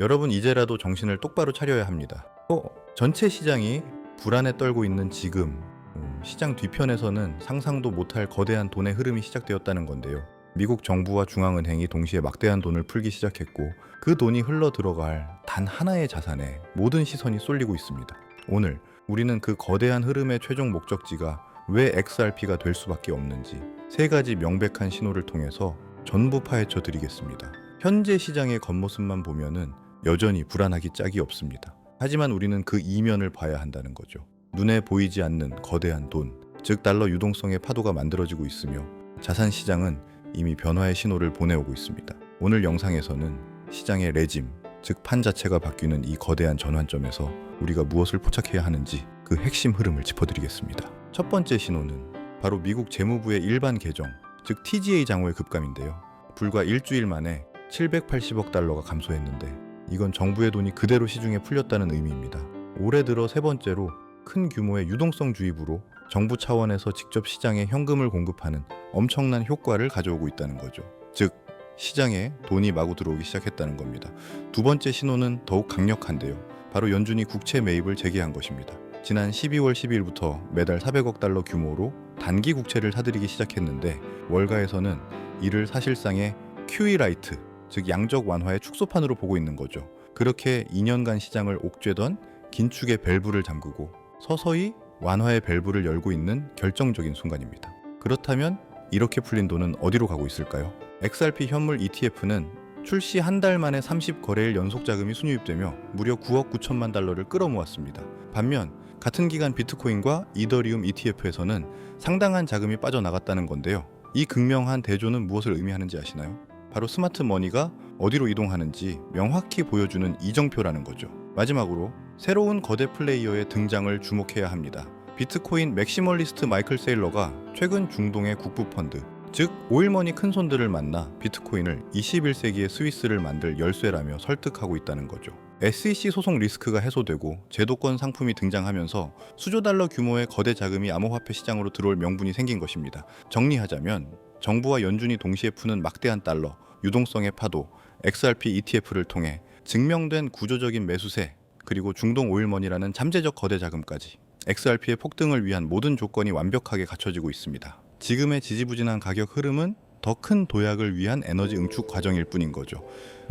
여러분 이제라도 정신을 똑바로 차려야 합니다. 어, 전체 시장이 불안에 떨고 있는 지금 음, 시장 뒤편에서는 상상도 못할 거대한 돈의 흐름이 시작되었다는 건데요. 미국 정부와 중앙은행이 동시에 막대한 돈을 풀기 시작했고 그 돈이 흘러 들어갈 단 하나의 자산에 모든 시선이 쏠리고 있습니다. 오늘 우리는 그 거대한 흐름의 최종 목적지가 왜 XRP가 될 수밖에 없는지 세 가지 명백한 신호를 통해서 전부 파헤쳐 드리겠습니다. 현재 시장의 겉모습만 보면은 여전히 불안하기 짝이 없습니다. 하지만 우리는 그 이면을 봐야 한다는 거죠. 눈에 보이지 않는 거대한 돈, 즉 달러 유동성의 파도가 만들어지고 있으며 자산 시장은 이미 변화의 신호를 보내오고 있습니다. 오늘 영상에서는 시장의 레짐, 즉 판 자체가 바뀌는 이 거대한 전환점에서 우리가 무엇을 포착해야 하는지 그 핵심 흐름을 짚어드리겠습니다. 첫 번째 신호는 바로 미국 재무부의 일반 계정, 즉 TGA 장호의 급감인데요. 불과 일주일 만에 780억 달러가 감소했는데 이건 정부의 돈이 그대로 시중에 풀렸다는 의미입니다. 올해 들어 세 번째로 큰 규모의 유동성 주입으로 정부 차원에서 직접 시장에 현금을 공급하는 엄청난 효과를 가져오고 있다는 거죠. 즉 시장에 돈이 마구 들어오기 시작했다는 겁니다. 두 번째 신호는 더욱 강력한데요. 바로 연준이 국채 매입을 재개한 것입니다. 지난 12월 12일부터 매달 400억 달러 규모로 단기 국채를 사들이기 시작했는데 월가에서는 이를 사실상의 QE 라이트, 즉 양적 완화의 축소판으로 보고 있는 거죠. 그렇게 2년간 시장을 옥죄던 긴축의 밸브를 잠그고 서서히 완화의 밸브를 열고 있는 결정적인 순간입니다. 그렇다면 이렇게 풀린 돈은 어디로 가고 있을까요? XRP 현물 ETF는 출시 한 달 만에 30거래일 연속 자금이 순유입되며 무려 9억 9천만 달러를 끌어모았습니다. 반면 같은 기간 비트코인과 이더리움 ETF에서는 상당한 자금이 빠져나갔다는 건데요. 이 극명한 대조는 무엇을 의미하는지 아시나요? 바로 스마트 머니가 어디로 이동하는지 명확히 보여주는 이정표라는 거죠. 마지막으로 새로운 거대 플레이어의 등장을 주목해야 합니다. 비트코인 맥시멀리스트 마이클 세일러가 최근 중동의 국부 펀드, 즉 오일머니 큰손들을 만나 비트코인을 21세기의 스위스를 만들 열쇠라며 설득하고 있다는 거죠. SEC 소송 리스크가 해소되고 제도권 상품이 등장하면서 수조 달러 규모의 거대 자금이 암호화폐 시장으로 들어올 명분이 생긴 것입니다. 정리하자면 정부와 연준이 동시에 푸는 막대한 달러, 유동성의 파도, XRP ETF를 통해 증명된 구조적인 매수세, 그리고 중동 오일머니라는 잠재적 거대 자금까지 XRP의 폭등을 위한 모든 조건이 완벽하게 갖춰지고 있습니다. 지금의 지지부진한 가격 흐름은 더 큰 도약을 위한 에너지 응축 과정일 뿐인 거죠.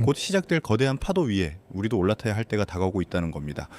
곧 시작될 거대한 파도 위에 우리도 올라타야 할 때가 다가오고 있다는 겁니다.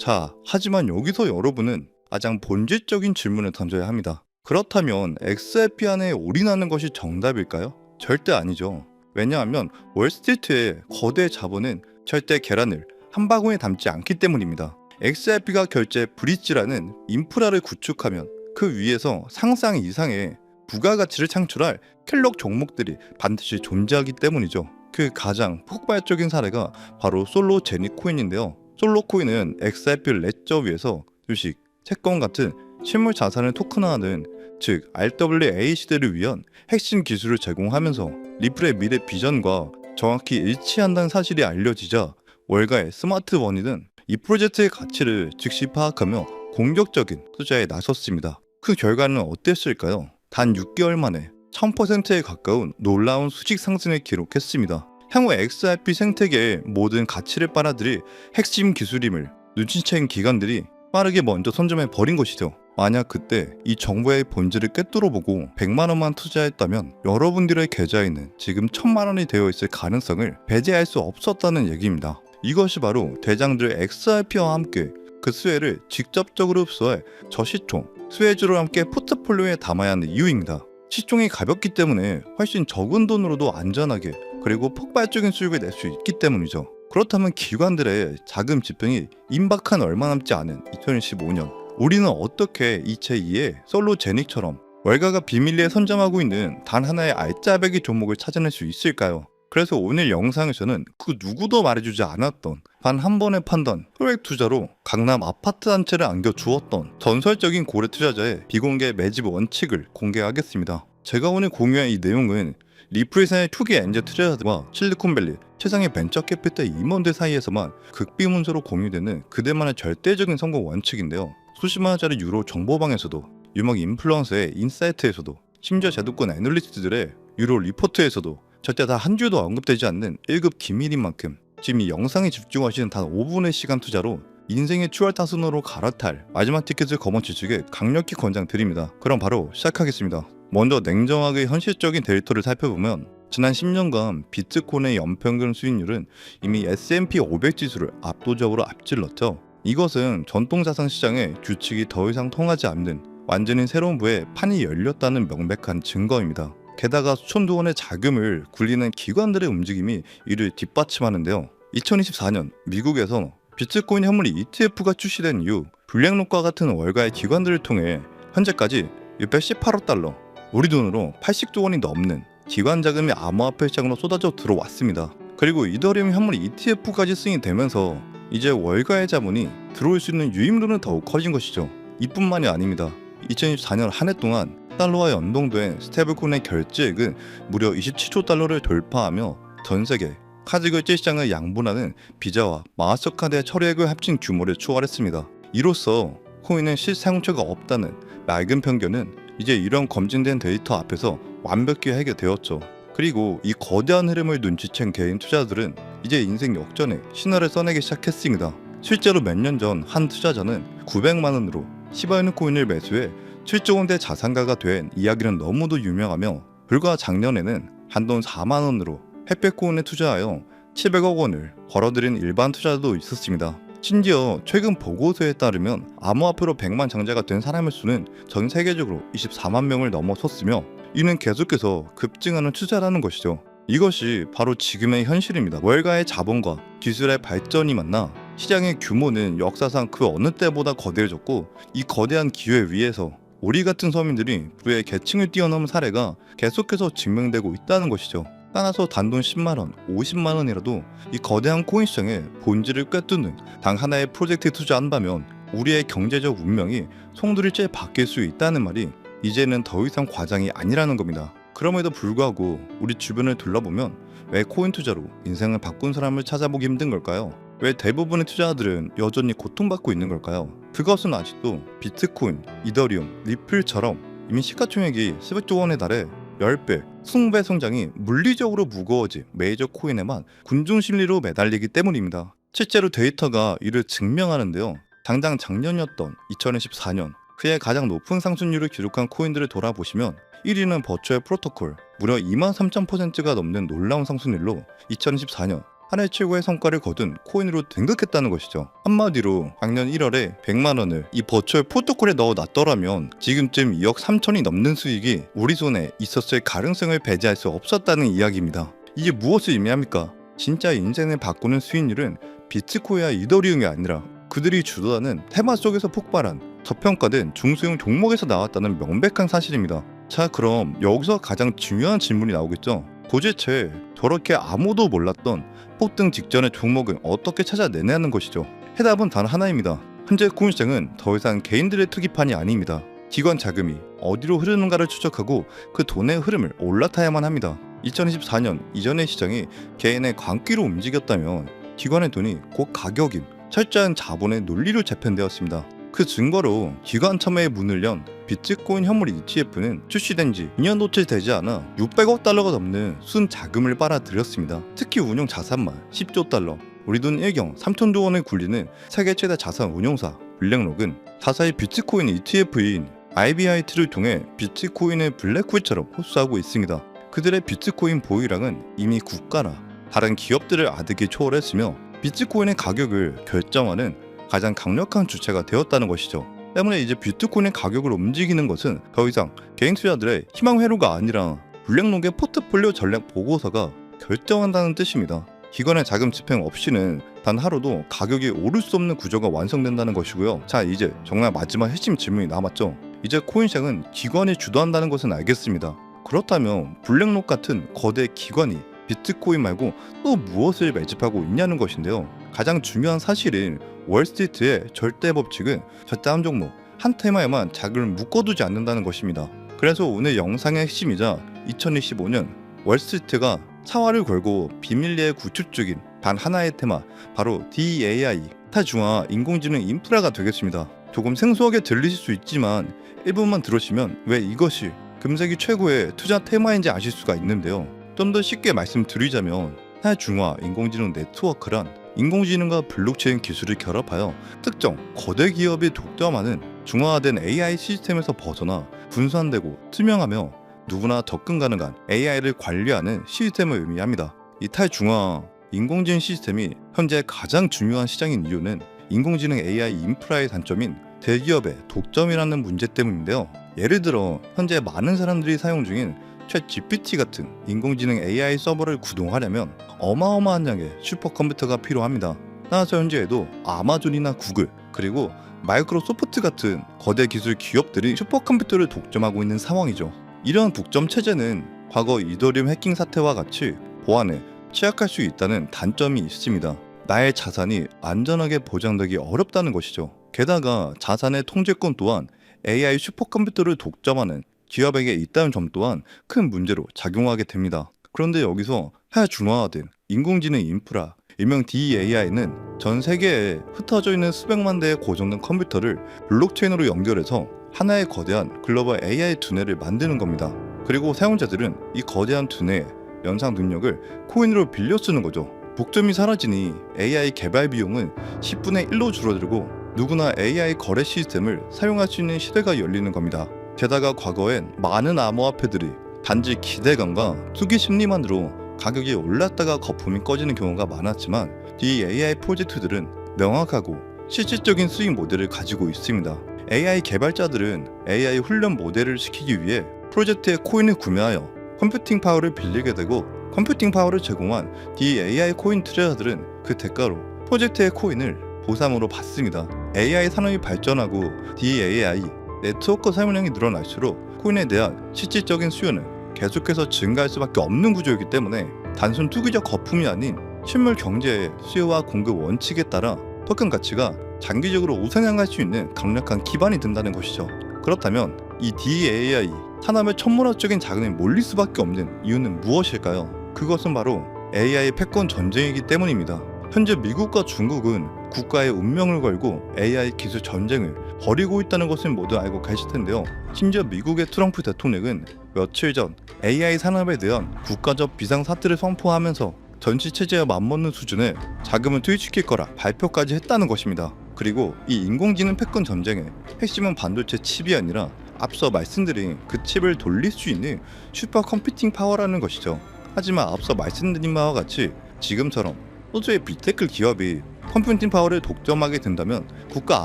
자, 하지만 여기서 여러분은 가장 본질적인 질문을 던져야 합니다. 그렇다면 XRP 안에 올인하는 것이 정답일까요? 절대 아니죠. 왜냐하면 월스트리트의 거대 자본은 절대 계란을 한 바구니에 담지 않기 때문입니다. XRP가 결제 브릿지라는 인프라를 구축하면 그 위에서 상상 이상의 부가가치를 창출할 킬록 종목들이 반드시 존재하기 때문이죠. 그 가장 폭발적인 사례가 바로 솔로 제니 코인인데요. 솔로 코인은 XRP 레저 위에서 주식, 채권 같은 실물 자산을 토큰화하는 즉 RWA 시대를 위한 핵심 기술을 제공하면서 리플의 미래 비전과 정확히 일치한다는 사실이 알려지자 월가의 스마트 머니는 이 프로젝트의 가치를 즉시 파악하며 공격적인 투자에 나섰습니다. 그 결과는 어땠을까요? 단 6개월 만에 1000%에 가까운 놀라운 수직 상승을 기록했습니다. 향후 XRP 생태계의 모든 가치를 빨아들일 핵심 기술임을 눈치챈 기관들이 빠르게 먼저 선점해 버린 것이죠. 만약 그때 이 정보의 본질을 꿰뚫어 보고 100만 원만 투자했다면 여러분들의 계좌에는 지금 1000만 원이 되어 있을 가능성을 배제할 수 없었다는 얘기입니다. 이것이 바로 대장들 XRP와 함께 그 수혜를 직접적으로 흡수할 저시총, 수혜주로 함께 포트폴리오에 담아야 하는 이유입니다. 시총이 가볍기 때문에 훨씬 적은 돈으로도 안전하게 그리고 폭발적인 수익을 낼 수 있기 때문이죠. 그렇다면 기관들의 자금 집행이 임박한 얼마 남지 않은 2015년 우리는 어떻게 이 제2의 솔로 제닉처럼 월가가 비밀리에 선점하고 있는 단 하나의 알짜배기 종목을 찾아낼 수 있을까요? 그래서 오늘 영상에서는 그 누구도 말해주지 않았던 단 한 번의 판단, 혈액 투자로 강남 아파트 한 채를 안겨주었던 전설적인 고래 투자자의 비공개 매집 원칙을 공개하겠습니다. 제가 오늘 공유한 이 내용은 리프리산의 투기 엔젤 투자자들과 실리콘밸리 최상의 벤처 캐피탈 임원들 사이에서만 극비문서로 공유되는 그들만의 절대적인 성공 원칙인데요. 수십만 원짜리 유로 정보방에서도 유명 인플루언서의 인사이트에서도 심지어 제도권 애널리스트들의 유로 리포트에서도 절대 다 한 줄도 언급되지 않는 1급 기밀인 만큼 지금 이 영상에 집중하시는 단 5분의 시간 투자로 인생의 추월 타순으로 갈아탈 마지막 티켓을 거머쥐시길 강력히 권장드립니다. 그럼 바로 시작하겠습니다. 먼저 냉정하게 현실적인 데이터를 살펴보면 지난 10년간 비트코인의 연평균 수익률은 이미 S&P 500 지수를 압도적으로 앞질렀죠. 이것은 전통 자산 시장의 규칙이 더 이상 통하지 않는 완전히 새로운 부에 판이 열렸다는 명백한 증거입니다. 게다가 수천조 원의 자금을 굴리는 기관들의 움직임이 이를 뒷받침하는데요. 2024년 미국에서 비트코인 현물 ETF가 출시된 이후 블랙록과 같은 월가의 기관들을 통해 현재까지 618억 달러, 우리 돈으로 80조 원이 넘는 기관 자금이 암호화폐 시장으로 쏟아져 들어왔습니다. 그리고 이더리움 현물 ETF까지 승인이 되면서 이제 월가의 자본이 들어올 수 있는 유입률은 더욱 커진 것이죠. 이뿐만이 아닙니다. 2024년 한 해 동안 달러와 연동된 스테이블코인의 결제액은 무려 27조 달러를 돌파하며 전 세계 카드 결제 시장을 양분하는 비자와 마스터카드의 처리액을 합친 규모를 초월했습니다. 이로써 코인은 실사용처가 없다는 맑은 편견은 이제 이런 검증된 데이터 앞에서 완벽히 해결되었죠. 그리고 이 거대한 흐름을 눈치챈 개인 투자자들은 이제 인생 역전에 신화를 써내기 시작했습니다. 실제로 몇 년 전 한 투자자는 900만 원으로 시바이누 코인을 매수해 7조 원대 자산가가 된 이야기는 너무도 유명하며 불과 작년에는 한돈 4만 원으로 햇볕코인에 투자하여 700억 원을 벌어들인 일반 투자자도 있었습니다. 심지어 최근 보고서에 따르면 암호화폐로 100만 장자가 된 사람의 수는 전 세계적으로 24만 명을 넘어섰으며 이는 계속해서 급증하는 추세라는 것이죠. 이것이 바로 지금의 현실입니다. 월가의 자본과 기술의 발전이 만나 시장의 규모는 역사상 그 어느 때보다 거대해졌고 이 거대한 기회 위에서 우리 같은 서민들이 부의 계층을 뛰어넘은 사례가 계속해서 증명되고 있다는 것이죠. 따라서 단돈 10만 원, 50만 원이라도 이 거대한 코인 시장의 본질을 꿰뚫는 단 하나의 프로젝트에 투자한다면 우리의 경제적 운명이 송두리째 바뀔 수 있다는 말이 이제는 더 이상 과장이 아니라는 겁니다. 그럼에도 불구하고 우리 주변을 둘러보면 왜 코인 투자로 인생을 바꾼 사람을 찾아보기 힘든 걸까요? 왜 대부분의 투자자들은 여전히 고통받고 있는 걸까요? 그것은 아직도 비트코인, 이더리움, 리플처럼 이미 시가총액이 10조 원에 달해 10배, 20배 성장이 물리적으로 무거워진 메이저 코인에만 군중 심리로 매달리기 때문입니다. 실제로 데이터가 이를 증명하는데요. 당장 작년이었던 2014년 그의 가장 높은 상승률을 기록한 코인들을 돌아보시면 1위는 버추얼 프로토콜 무려 2만 3천%가 넘는 놀라운 상승률로 2014년 한 해 최고의 성과를 거둔 코인으로 등극했다는 것이죠. 한마디로 작년 1월에 100만 원을 이 버추얼 프로토콜에 넣어 놨더라면 지금쯤 2억 3천이 넘는 수익이 우리 손에 있었을 가능성을 배제할 수 없었다는 이야기입니다. 이게 무엇을 의미합니까? 진짜 인생을 바꾸는 수익률은 비트코인과 이더리움이 아니라 그들이 주도하는 테마 속에서 폭발한 저평가된 중소형 종목에서 나왔다는 명백한 사실입니다. 자 그럼 여기서 가장 중요한 질문이 나오겠죠. 도대체 저렇게 아무도 몰랐던 폭등 직전의 종목은 어떻게 찾아내냐는 것이죠. 해답은 단 하나입니다. 현재 코인 시장은 더 이상 개인들의 투기판이 아닙니다. 기관 자금이 어디로 흐르는가를 추적하고 그 돈의 흐름을 올라타야만 합니다. 2024년 이전의 시장이 개인의 광기로 움직였다면 기관의 돈이 곧 가격인 철저한 자본의 논리로 재편되었습니다. 그 증거로 기관 참여의 문을 연 비트코인 현물 ETF는 출시된 지 2년도째 되지 않아 600억 달러가 넘는 순 자금을 빨아들였습니다. 특히 운용 자산만 10조 달러, 우리 돈 1경 3천조 원을 굴리는 세계 최대 자산 운용사 블랙록은 사사의 비트코인 ETF인 IBIT를 통해 비트코인의 블랙홀처럼 호수하고 있습니다. 그들의 비트코인 보유량은 이미 국가나 다른 기업들을 아득히 초월했으며 비트코인의 가격을 결정하는 가장 강력한 주체가 되었다는 것이죠. 때문에 이제 비트코인의 가격을 움직이는 것은 더 이상 개인 투자들의 희망 회로가 아니라 블랙록의 포트폴리오 전략 보고서가 결정한다는 뜻입니다. 기관의 자금 집행 없이는 단 하루도 가격이 오를 수 없는 구조가 완성된다는 것이고요. 자, 이제 정말 마지막 핵심 질문이 남았죠. 이제 코인 시장은 기관이 주도한다는 것은 알겠습니다. 그렇다면 블랙록 같은 거대 기관이 비트코인 말고 또 무엇을 매집하고 있냐는 것인데요. 가장 중요한 사실은 월스트리트의 절대 법칙은 절대 한 종목 한 테마에만 자금을 묶어두지 않는다는 것입니다. 그래서 오늘 영상의 핵심이자 2025년 월스트리트가 차화를 걸고 비밀리에 구축 중인 단 하나의 테마 바로 DAI 타중화 인공지능 인프라가 되겠습니다. 조금 생소하게 들리실 수 있지만 1분만 들으시면 왜 이것이 금세기 최고의 투자 테마인지 아실 수가 있는데요. 좀 더 쉽게 말씀드리자면 하중화 인공지능 네트워크란 인공지능과 블록체인 기술을 결합하여 특정 거대 기업이 독점하는 중화화된 AI 시스템에서 벗어나 분산되고 투명하며 누구나 접근 가능한 AI를 관리하는 시스템을 의미합니다. 이 탈중화 인공지능 시스템이 현재 가장 중요한 시장인 이유는 인공지능 AI 인프라의 단점인 대기업의 독점이라는 문제 때문인데요. 예를 들어 현재 많은 사람들이 사용 중인 챗 GPT 같은 인공지능 AI 서버를 구동하려면 어마어마한 양의 슈퍼컴퓨터가 필요합니다. 따라서 현재에도 아마존이나 구글 그리고 마이크로소프트 같은 거대 기술 기업들이 슈퍼컴퓨터를 독점하고 있는 상황이죠. 이러한 독점 체제는 과거 이더리움 해킹 사태와 같이 보안에 취약할 수 있다는 단점이 있습니다. 나의 자산이 안전하게 보장되기 어렵다는 것이죠. 게다가 자산의 통제권 또한 AI 슈퍼컴퓨터를 독점하는 기업에게 있다는 점 또한 큰 문제로 작용하게 됩니다. 그런데 여기서 하중화화된 인공지능 인프라, 일명 DAI는 전 세계에 흩어져 있는 수백만 대의 고정된 컴퓨터를 블록체인으로 연결해서 하나의 거대한 글로벌 AI 두뇌를 만드는 겁니다. 그리고 사용자들은 이 거대한 두뇌의 연상 능력을 코인으로 빌려 쓰는 거죠. 복점이 사라지니 AI 개발 비용은 10분의 1로 줄어들고 누구나 AI 거래 시스템을 사용할 수 있는 시대가 열리는 겁니다. 게다가 과거엔 많은 암호화폐들이 단지 기대감과 투기 심리만으로 가격이 올랐다가 거품이 꺼지는 경우가 많았지만 이 AI 프로젝트들은 명확하고 실질적인 수익 모델을 가지고 있습니다. AI 개발자들은 AI 훈련 모델을 시키기 위해 프로젝트의 코인을 구매하여 컴퓨팅 파워를 빌리게 되고 컴퓨팅 파워를 제공한 DAI 코인 투자자들은 그 대가로 프로젝트의 코인을 보상으로 받습니다. AI 산업이 발전하고 DAI 네트워크 사용량이 늘어날수록 코인에 대한 실질적인 수요는 계속해서 증가할 수밖에 없는 구조이기 때문에 단순 투기적 거품이 아닌 실물 경제의 수요와 공급 원칙에 따라 토큰 가치가 장기적으로 우상향할 수 있는 강력한 기반이 된다는 것이죠. 그렇다면 이 DAI 산업의 천문학적인 자금이 몰릴 수밖에 없는 이유는 무엇일까요? 그것은 바로 AI 패권 전쟁이기 때문입니다. 현재 미국과 중국은 국가의 운명을 걸고 AI 기술 전쟁을 벌이고 있다는 것을 모두 알고 계실 텐데요. 심지어 미국의 트럼프 대통령은 며칠 전 AI 산업에 대한 국가적 비상 사태를 선포하면서 전시 체제와 맞먹는 수준의 자금을 투입시킬 거라 발표까지 했다는 것입니다. 그리고 이 인공지능 패권 전쟁의 핵심은 반도체 칩이 아니라 앞서 말씀드린 그 칩을 돌릴 수 있는 슈퍼 컴퓨팅 파워라는 것이죠. 하지만 앞서 말씀드린 바와 같이 지금처럼 소수의 빅테크 기업이 컴퓨팅 파워를 독점하게 된다면 국가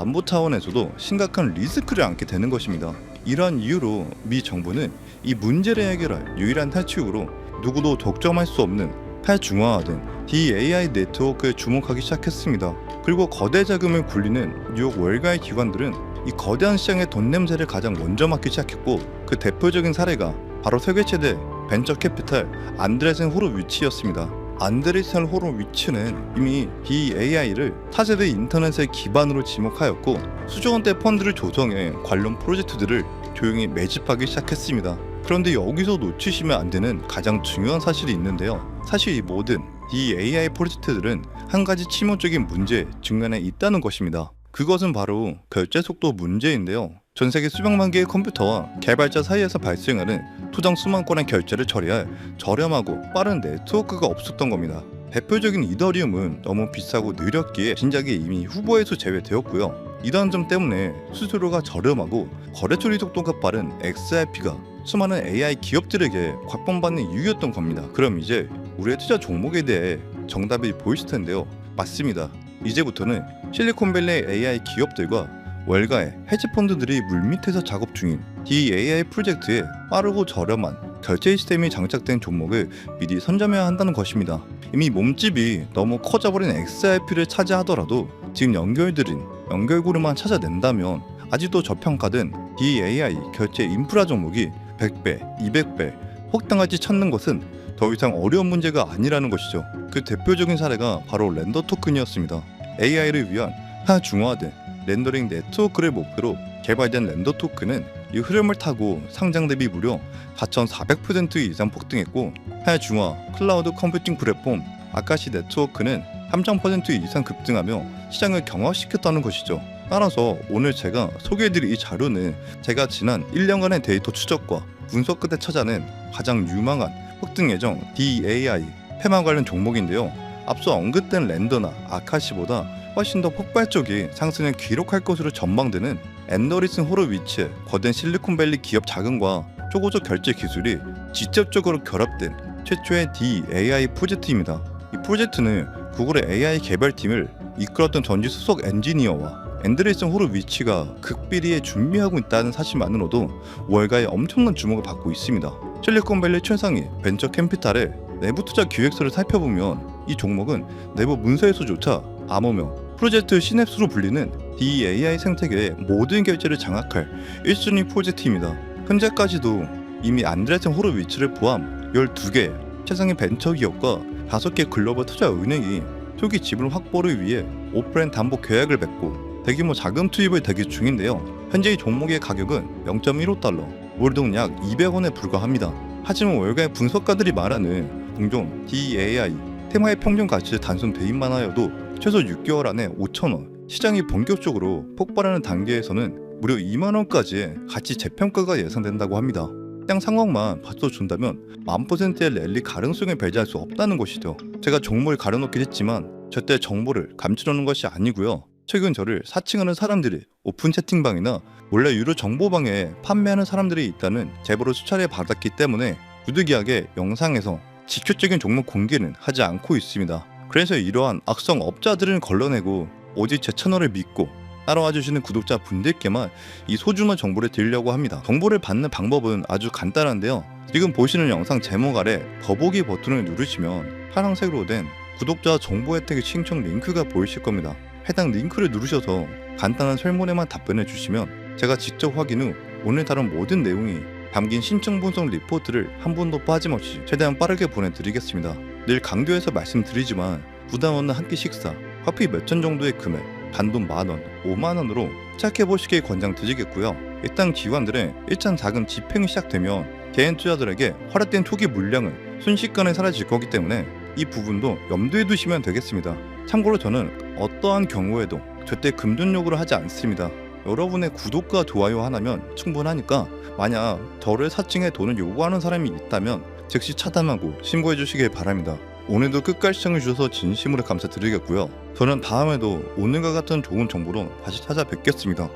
안보 차원에서도 심각한 리스크를 안게 되는 것입니다. 이러한 이유로 미 정부는 이 문제를 해결할 유일한 탈출구로 누구도 독점할 수 없는 탈중화화된 DAI 네트워크에 주목하기 시작했습니다. 그리고 거대 자금을 굴리는 뉴욕 월가의 기관들은 이 거대한 시장의 돈 냄새를 가장 먼저 맡기 시작했고 그 대표적인 사례가 바로 세계 최대 벤처 캐피탈 안드레센 호로위치였습니다. 안드레센 호로위치는 이미 DAI를 차세대 인터넷의 기반으로 지목하였고 수조 원대 펀드를 조성해 관련 프로젝트들을 조용히 매집하기 시작했습니다. 그런데 여기서 놓치시면 안 되는 가장 중요한 사실이 있는데요. 사실 이 모든 DAI 프로젝트들은 한 가지 치명적인 문제에 직면해 있다는 것입니다. 그것은 바로 결제 속도 문제인데요. 전 세계 수백만 개의 컴퓨터와 개발자 사이에서 발생하는 투정 수만 건의 결제를 처리할 저렴하고 빠른 네트워크가 없었던 겁니다. 대표적인 이더리움은 너무 비싸고 느렸기에 진작에 이미 후보에서 제외되었고요. 이러한 점 때문에 수수료가 저렴하고 거래 처리 속도가 빠른 XRP가 수많은 AI 기업들에게 곽범받는 이유였던 겁니다. 그럼 이제 우리의 투자 종목에 대해 정답이 보이실 텐데요. 맞습니다. 이제부터는 실리콘밸리 AI 기업들과 월가의 헤지펀드들이 물밑에서 작업 중인 DAI 프로젝트에 빠르고 저렴한 결제 시스템이 장착된 종목을 미리 선점해야 한다는 것입니다. 이미 몸집이 너무 커져버린 XRP를 차지하더라도 지금 연결들인 연결고리만 찾아낸다면 아직도 저평가된 DAI 결제 인프라 종목이 100배, 200배 혹당할지 찾는 것은 더 이상 어려운 문제가 아니라는 것이죠. 그 대표적인 사례가 바로 렌더 토큰이었습니다. AI를 위한 하중화된 렌더링 네트워크를 목표로 개발된 렌더 토큰은 이 흐름을 타고 상장 대비 무려 4,400% 이상 폭등했고 하중화 클라우드 컴퓨팅 플랫폼 아카시 네트워크는 3,000% 이상 급등하며 시장을 경화시켰다는 것이죠. 따라서 오늘 제가 소개해드릴 이 자료는 제가 지난 1년간의 데이터 추적과 분석 끝에 찾아낸 가장 유망한 폭등 예정 DAI 테마 관련 종목인데요. 앞서 언급된 랜더나 아카시보다 훨씬 더 폭발적인 상승을 기록할 것으로 전망되는 앤더리슨 호로위치의 거대 실리콘밸리 기업 자금과 초고속 결제 기술이 직접적으로 결합된 최초의 DAI 프로젝트입니다. 이 프로젝트는 구글의 AI 개발팀을 이끌었던 전직 수석 엔지니어와 앤드레슨 호로위치가 극비리에 준비하고 있다는 사실만으로도 월가의 엄청난 주목을 받고 있습니다. 실리콘밸리 최상위 벤처 캠피탈의 내부 투자 기획서를 살펴보면 이 종목은 내부 문서에서조차 암호명 프로젝트 시냅스로 불리는 DAI 생태계의 모든 결제를 장악할 1순위 프로젝트입니다. 현재까지도 이미 안드레슨 호로위치를 포함 12개 최상위 벤처 기업과 5개 글로벌 투자 은행이 초기 지분 확보를 위해 오프라인 담보 계약을 맺고 대규모 자금 투입을 대기 중인데요. 현재 이 종목의 가격은 0.15달러, 월동 약 200원에 불과합니다. 하지만 월가의 분석가들이 말하는 공종 DAI 테마의 평균 가치 단순 대입만 하여도 최소 6개월 안에 5천원, 시장이 본격적으로 폭발하는 단계에서는 무려 2만 원까지의 가치 재평가가 예상된다고 합니다. 시장 상황만 받쳐준다면 만 퍼센트의 랠리 가능성을 배제할 수 없다는 것이죠. 제가 종목을 가려놓긴 했지만 절대 정보를 감추려는 것이 아니고요. 최근 저를 사칭하는 사람들이 오픈 채팅방이나 원래 유료 정보방에 판매하는 사람들이 있다는 제보를 수차례 받았기 때문에 부득이하게 영상에서 직접적인 종목 공개는 하지 않고 있습니다. 그래서 이러한 악성 업자들을 걸러내고 오직 제 채널을 믿고 따라와 주시는 구독자 분들께만 이 소중한 정보를 드리려고 합니다. 정보를 받는 방법은 아주 간단한데요. 지금 보시는 영상 제목 아래 더보기 버튼을 누르시면 파란색으로 된 구독자 정보 혜택의 신청 링크가 보이실 겁니다. 해당 링크를 누르셔서 간단한 설문에만 답변해 주시면 제가 직접 확인 후 오늘 다룬 모든 내용이 담긴 신청 분석 리포트를 한 번도 빠짐없이 최대한 빠르게 보내드리겠습니다. 늘 강조해서 말씀드리지만 부담 없는 한 끼 식사, 커피 몇잔 정도의 금액, 단돈 만원, 5만원으로 시작해 보시길 권장드리겠고요. 일단 기관들의 일단 작은 집행이 시작되면 개인 투자들에게 허락된 초기 물량은 순식간에 사라질 거기 때문에 이 부분도 염두에 두시면 되겠습니다. 참고로 저는 어떠한 경우에도 절대 금전욕으로 하지 않습니다. 여러분의 구독과 좋아요 하나면 충분하니까 만약 저를 사칭해 돈을 요구하는 사람이 있다면 즉시 차단하고 신고해 주시길 바랍니다. 오늘도 끝까지 시청해 주셔서 진심으로 감사드리겠고요. 저는 다음에도 오늘과 같은 좋은 정보로 다시 찾아뵙겠습니다.